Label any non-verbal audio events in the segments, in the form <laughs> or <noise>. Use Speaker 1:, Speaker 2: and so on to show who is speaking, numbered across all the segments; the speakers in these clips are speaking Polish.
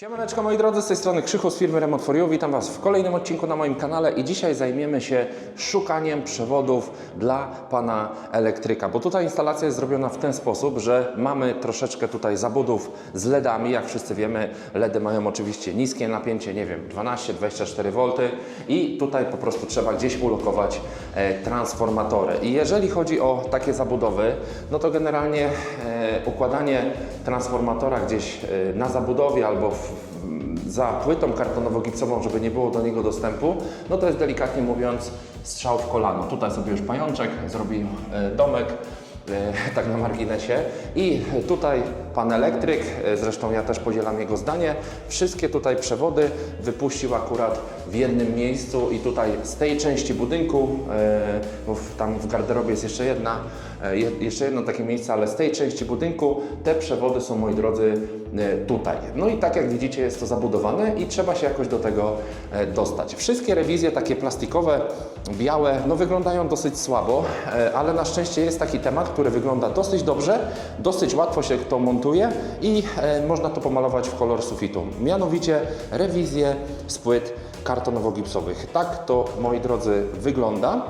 Speaker 1: Siemaneczko moi drodzy, z tej strony Krzychu z firmy Remote for. Witam Was w kolejnym odcinku na moim kanale i dzisiaj zajmiemy się szukaniem przewodów dla Pana elektryka, bo tutaj instalacja jest zrobiona w ten sposób, że mamy troszeczkę tutaj zabudów z LEDami, jak wszyscy wiemy, LEDy mają oczywiście niskie napięcie, nie wiem, 12-24 V i tutaj po prostu trzeba gdzieś ulokować e, transformatory. I jeżeli chodzi o takie zabudowy, no to generalnie e, układanie transformatora gdzieś e, na zabudowie albo w, za płytą kartonowo-gipsową, żeby nie było do niego dostępu, no to jest delikatnie mówiąc strzał w kolano. Tutaj sobie już pajączek zrobił e, domek, e, <laughs> tak na marginesie. I tutaj pan elektryk, zresztą ja też podzielam jego zdanie, wszystkie tutaj przewody wypuścił akurat w jednym miejscu i tutaj z tej części budynku, e, bo tam w garderobie jest jeszcze jedna, e, je- jeszcze jedno takie miejsce, ale z tej części budynku te przewody są, moi drodzy, e, tutaj. No i tak jak widzicie jest to zabudowane i trzeba się jakoś do tego dostać. Wszystkie rewizje takie plastikowe, białe, no wyglądają dosyć słabo, ale na szczęście jest taki temat, który wygląda dosyć dobrze, dosyć łatwo się to montuje i e, można to pomalować w kolor sufitu. Mianowicie rewizje z płyt kartonowo-gipsowych. Tak to, moi drodzy, wygląda.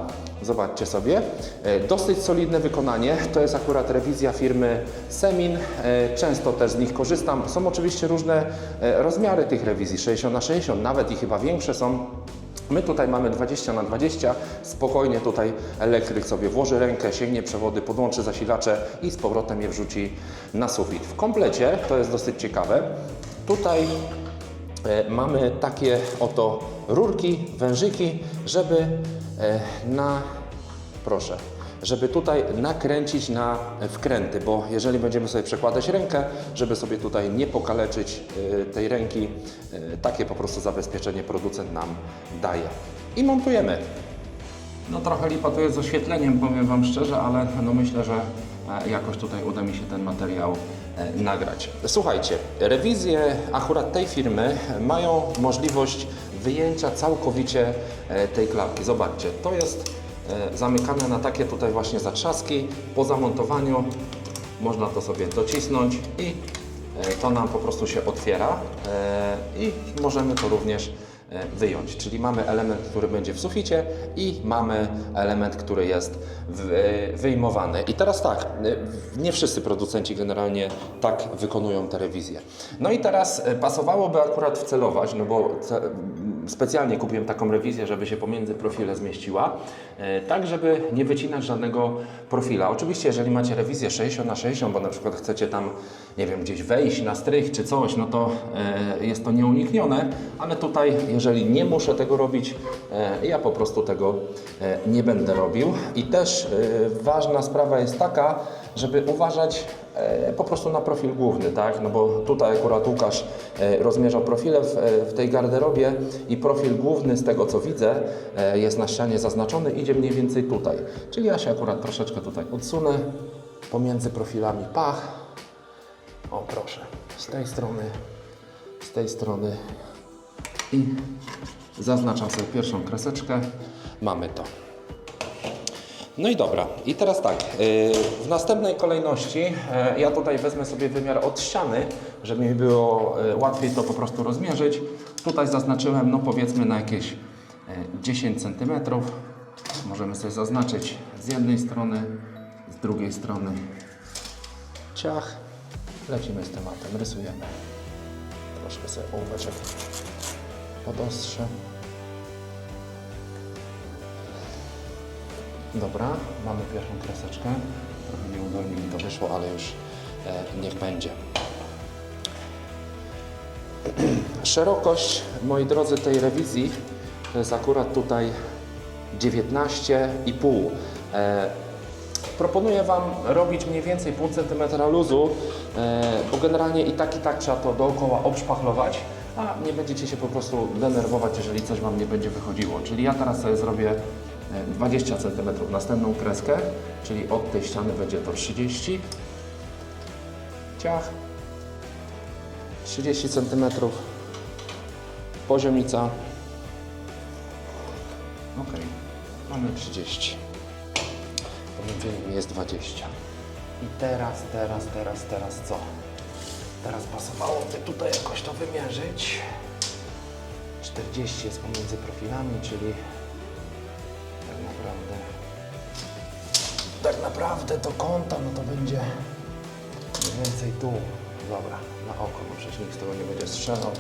Speaker 1: Zobaczcie sobie. E, Dosyć solidne wykonanie. To jest akurat rewizja firmy Semin. E, Często też z nich korzystam. Są oczywiście różne rozmiary tych rewizji. 60 na 60 nawet i chyba większe są. My tutaj mamy 20 na 20 Spokojnie tutaj elektryk sobie włoży rękę, sięgnie przewody, podłączy zasilacze i z powrotem je wrzuci na sufit. W komplecie, to jest dosyć ciekawe, tutaj E, mamy takie oto rurki, wężyki, żeby e, na, proszę, żeby tutaj nakręcić na wkręty, bo jeżeli będziemy sobie przekładać rękę, żeby sobie tutaj nie pokaleczyć e, tej ręki, e, takie po prostu zabezpieczenie producent nam daje. I montujemy. No trochę lipa to jest z oświetleniem, powiem Wam szczerze, ale no myślę, że e, jakoś tutaj uda mi się ten materiał nagrać. Słuchajcie, rewizje akurat tej firmy mają możliwość wyjęcia całkowicie tej klapki. Zobaczcie, to jest zamykane na takie tutaj właśnie zatrzaski. Po zamontowaniu można to sobie docisnąć i e, to nam po prostu się otwiera e, i możemy to również e, wyjąć. Czyli mamy element, który będzie w suficie i mamy element, który jest e, wyjmowany. I teraz tak, e, nie wszyscy producenci generalnie tak wykonują te rewizje. No i teraz e, pasowałoby akurat wcelować, no bo specjalnie kupiłem taką rewizję, żeby się pomiędzy profile zmieściła, e, tak żeby nie wycinać żadnego profila. Oczywiście, jeżeli macie rewizję 60 na 60, bo na przykład chcecie tam, nie wiem, gdzieś wejść na strych czy coś, no to e, jest to nieuniknione, ale tutaj, jeżeli nie muszę tego robić, e, ja po prostu tego nie będę robił. I też ważna sprawa jest taka, żeby uważać po prostu na profil główny, tak? No bo tutaj akurat Łukasz e, rozmierzał profile w, e, w tej garderobie i profil główny z tego co widzę e, jest na ścianie zaznaczony, idzie mniej więcej tutaj. Czyli ja się akurat troszeczkę tutaj odsunę pomiędzy profilami pach. O proszę, z tej strony, z tej strony i zaznaczam sobie pierwszą kreseczkę. Mamy to. No i dobra, i teraz tak, yy, w następnej kolejności yy, ja tutaj wezmę sobie wymiar od ściany, żeby mi było yy, łatwiej to po prostu rozmierzyć. Tutaj zaznaczyłem, no powiedzmy na jakieś yy, 10 cm. Możemy sobie zaznaczyć z jednej strony, z drugiej strony. Ciach, lecimy z tematem, rysujemy. Troszkę sobie ołóweczek podostrzę. Dobra, mamy pierwszą kreseczkę. Trochę nieudolnie mi to wyszło, ale już e, niech będzie. <clears throat> Szerokość, moi drodzy, tej rewizji to jest akurat tutaj 19,5. E, proponuję Wam robić mniej więcej pół centymetra luzu, e, bo generalnie i tak i tak trzeba to dookoła obszpachlować, a nie będziecie się po prostu denerwować, jeżeli coś Wam nie będzie wychodziło. Czyli ja teraz sobie zrobię 20 cm następną kreskę, czyli od tej ściany będzie to 30. Ciach. 30 cm. Poziomica. Ok, mamy 30. Pomiędzy jest 20. I teraz, teraz, teraz, teraz co? Teraz pasowałoby tutaj jakoś to wymierzyć. 40 jest pomiędzy profilami, czyli tak naprawdę to kąta, no to będzie mniej więcej tu. Dobra, na oko, no przecież nikt z tego nie będzie strzelał.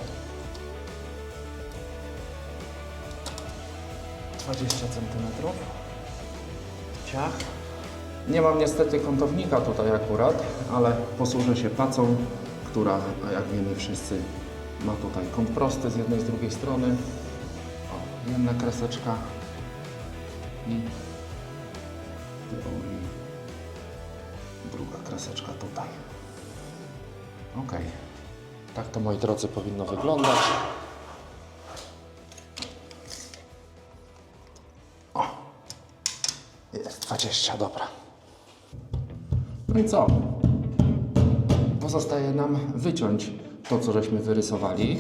Speaker 1: 20 cm. Ciach. Nie mam niestety kątownika tutaj akurat, ale posłużę się pacą, która, jak wiemy wszyscy, ma tutaj kąt prosty z jednej z drugiej strony. O, jedna kreseczka i w teorii druga kreseczka tutaj. Ok. Tak to moi drodzy powinno wyglądać. O! Jest 20, dobra. No i co? Pozostaje nam wyciąć to, co żeśmy wyrysowali.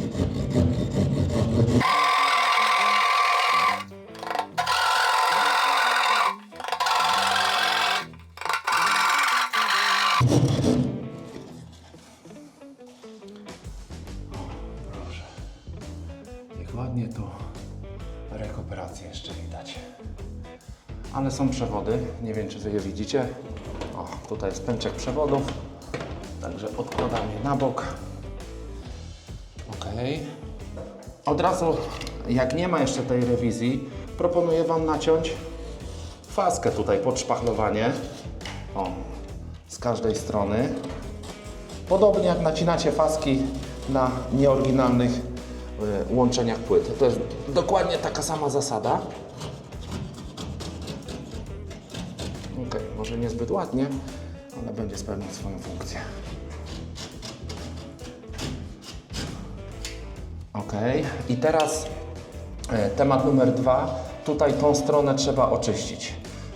Speaker 1: Są przewody, nie wiem czy Wy je widzicie. O, tutaj jest pęczek przewodów, także odkładam je na bok. Ok. Od razu, jak nie ma jeszcze tej rewizji, proponuję Wam naciąć faskę tutaj pod szpachlowanie. O, z każdej strony. Podobnie jak nacinacie faski na nieoryginalnych y, łączeniach płyt. To jest dokładnie taka sama zasada. Może niezbyt ładnie, ale będzie spełniać swoją funkcję. Ok, i teraz e, temat numer dwa. Tutaj tą stronę trzeba oczyścić.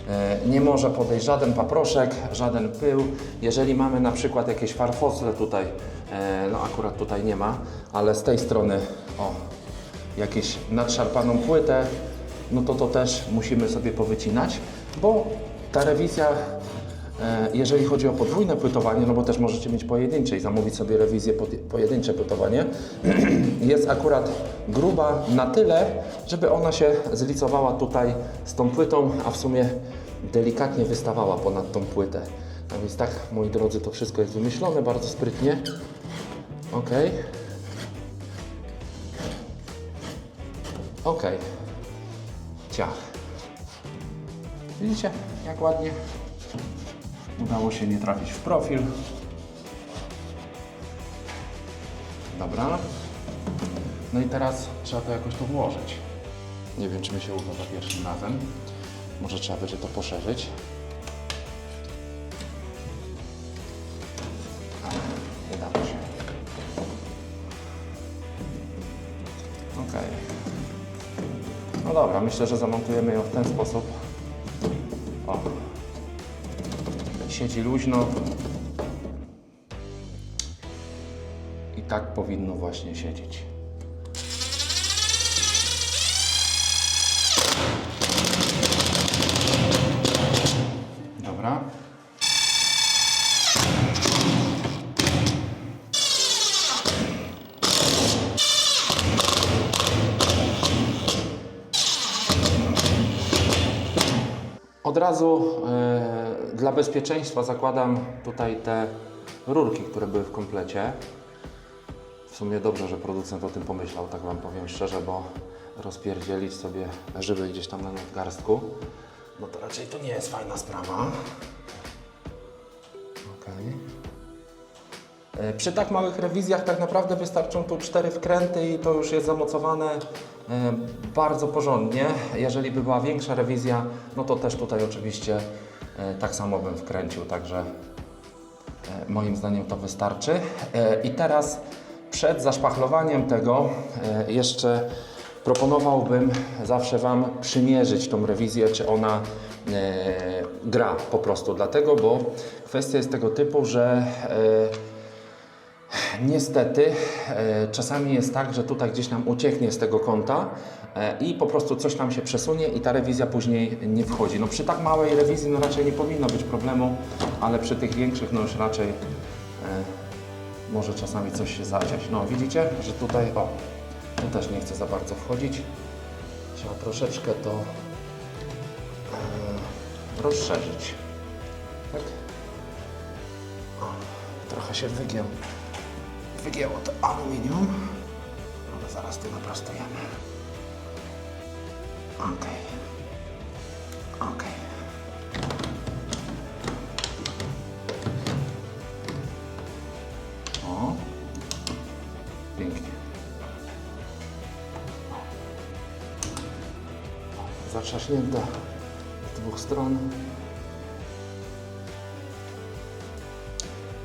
Speaker 1: E, Nie może podejść żaden paproszek, żaden pył. Jeżeli mamy na przykład jakieś farfosle tutaj, e, no akurat tutaj nie ma, ale z tej strony, o, jakieś nadszarpaną płytę, no to to też musimy sobie powycinać, bo ta rewizja, e, jeżeli chodzi o podwójne płytowanie, no bo też możecie mieć pojedyncze i zamówić sobie rewizję pod, pojedyncze płytowanie, <clears throat> jest akurat gruba na tyle, żeby ona się zlicowała tutaj z tą płytą, a w sumie delikatnie wystawała ponad tą płytę. A więc tak, moi drodzy, to wszystko jest wymyślone bardzo sprytnie. Ok. Ok. Ciach. Widzicie, jak ładnie udało się nie trafić w profil. Dobra. No i teraz trzeba to jakoś tu włożyć. Nie wiem, czy mi się uda za pierwszym razem. Może trzeba będzie to poszerzyć. A, Nie dało się. Okej. No dobra, myślę, że zamontujemy ją w ten sposób. O. Siedzi luźno. I tak powinno właśnie siedzieć. Od razu e, dla bezpieczeństwa zakładam tutaj te rurki, które były w komplecie. W sumie dobrze, że producent o tym pomyślał, tak Wam powiem szczerze, bo rozpierdzielić sobie żyły gdzieś tam na nadgarstku, no to raczej to nie jest fajna sprawa. Okej. E, Przy tak małych rewizjach tak naprawdę wystarczą tu cztery wkręty i to już jest zamocowane e, bardzo porządnie. Jeżeli by była większa rewizja, no to też tutaj oczywiście e, tak samo bym wkręcił, także e, moim zdaniem to wystarczy. E, I teraz przed zaszpachlowaniem tego e, jeszcze proponowałbym zawsze Wam przymierzyć tą rewizję, czy ona e, gra po prostu. Dlatego, bo kwestia jest tego typu, że e, Niestety, e, czasami jest tak, że tutaj gdzieś nam ucieknie z tego kąta e, i po prostu coś tam się przesunie i ta rewizja później nie wchodzi. No przy tak małej rewizji no raczej nie powinno być problemu, ale przy tych większych no już raczej e, może czasami coś się zaciąć. No widzicie, że tutaj, o, tu też nie chcę za bardzo wchodzić. Trzeba troszeczkę to rozszerzyć. Tak? O, trochę się wygięło. Wygięło to aluminium. Ale zaraz to naprostujemy. Okej. Okej. O. Pięknie. Zatrzaśnięte z dwóch stron.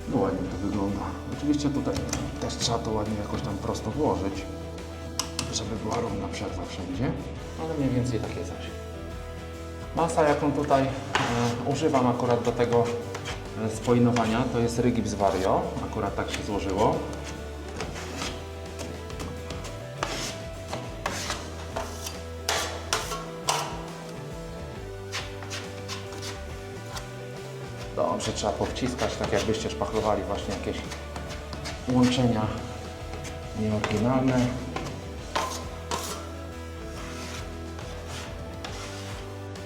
Speaker 1: No ładnie to wygląda. Oczywiście tutaj też trzeba to ładnie jakoś tam prosto włożyć, żeby była równa przerwa wszędzie, ale mniej więcej takie coś. Masa, jaką tutaj e, używam akurat do tego e, spoinowania, to jest Rygips Vario. Akurat tak się złożyło. Dobrze, trzeba powciskać, tak jakbyście szpachlowali właśnie jakieś łączenia nieoryginalne.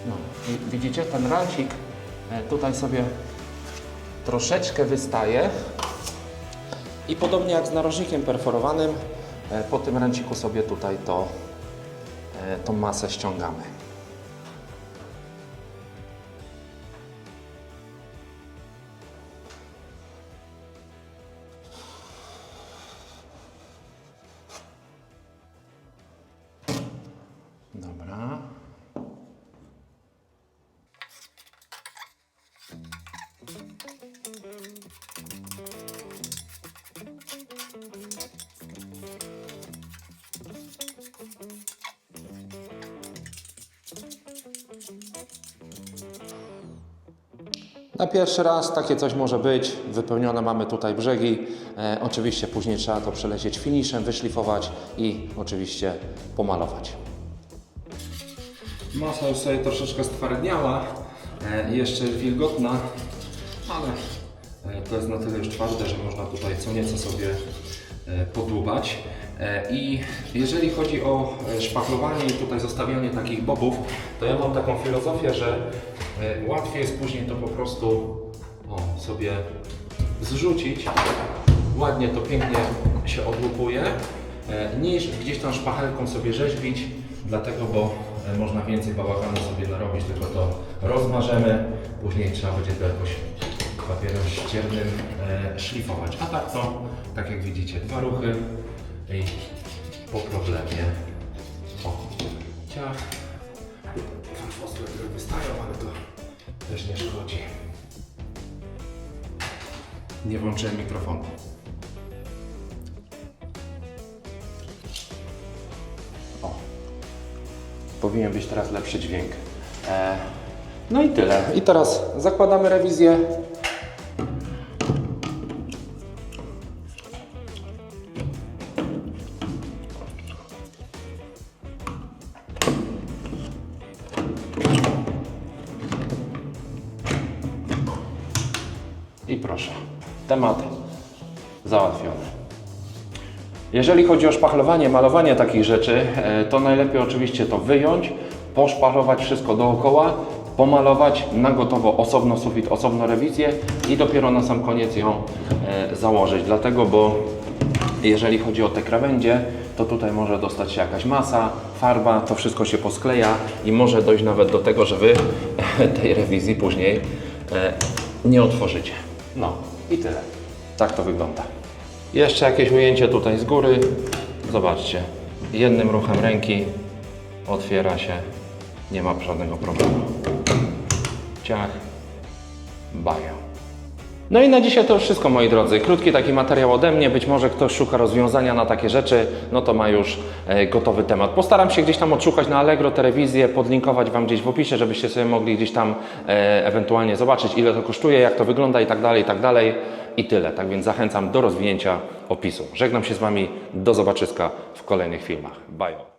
Speaker 1: No, widzicie, ten rancik e, tutaj sobie troszeczkę wystaje i podobnie jak z narożnikiem perforowanym, e, po tym ranciku sobie tutaj to, e, tą masę ściągamy. Na pierwszy raz takie coś może być. Wypełnione mamy tutaj brzegi. E, oczywiście później trzeba to przelecieć finiszem, wyszlifować i oczywiście pomalować. Masa już sobie troszeczkę stwardniała, e, jeszcze wilgotna, ale e, to jest na tyle już twarde, że można tutaj co nieco sobie e, podłubać. E, I jeżeli chodzi o szpachlowanie i tutaj zostawianie takich bobów, to ja mam taką filozofię, że łatwiej jest później to po prostu o, sobie zrzucić. Ładnie to pięknie się odłupuje, e, niż gdzieś tam szpachelką sobie rzeźbić, dlatego, bo e, można więcej bałaganu sobie narobić, tylko to rozmażemy, później trzeba będzie to jakoś papierem ściernym e, szlifować. A tak to, tak jak widzicie, dwa ruchy i po problemie. O, ciach. Fosfory, które wystają, ale to też nie szkodzi. Nie włączyłem mikrofonu. O. Powinien być teraz lepszy dźwięk. E, no i tyle. I teraz zakładamy rewizję. Temat załatwiony. Jeżeli chodzi o szpachlowanie, malowanie takich rzeczy, e, to najlepiej oczywiście to wyjąć, poszpachlować wszystko dookoła, pomalować na gotowo osobno sufit, osobno rewizję i dopiero na sam koniec ją e, założyć. Dlatego, bo jeżeli chodzi o te krawędzie, to tutaj może dostać się jakaś masa, farba, to wszystko się poskleja i może dojść nawet do tego, że Wy <laughs> tej rewizji później e, nie otworzycie. No i tyle. Tak to wygląda. Jeszcze jakieś ujęcie tutaj z góry. Zobaczcie. Jednym ruchem ręki otwiera się. Nie ma żadnego problemu. Ciach. Bają. No i na dzisiaj to już wszystko moi drodzy. Krótki taki materiał ode mnie. Być może ktoś szuka rozwiązania na takie rzeczy, no to ma już e, gotowy temat. Postaram się gdzieś tam odszukać na Allegro telewizję, podlinkować Wam gdzieś w opisie, żebyście sobie mogli gdzieś tam e, ewentualnie zobaczyć ile to kosztuje, jak to wygląda i tak dalej, i tak dalej. I tyle. Tak więc zachęcam do rozwinięcia opisu. Żegnam się z Wami. Do zobaczyska w kolejnych filmach. Bye.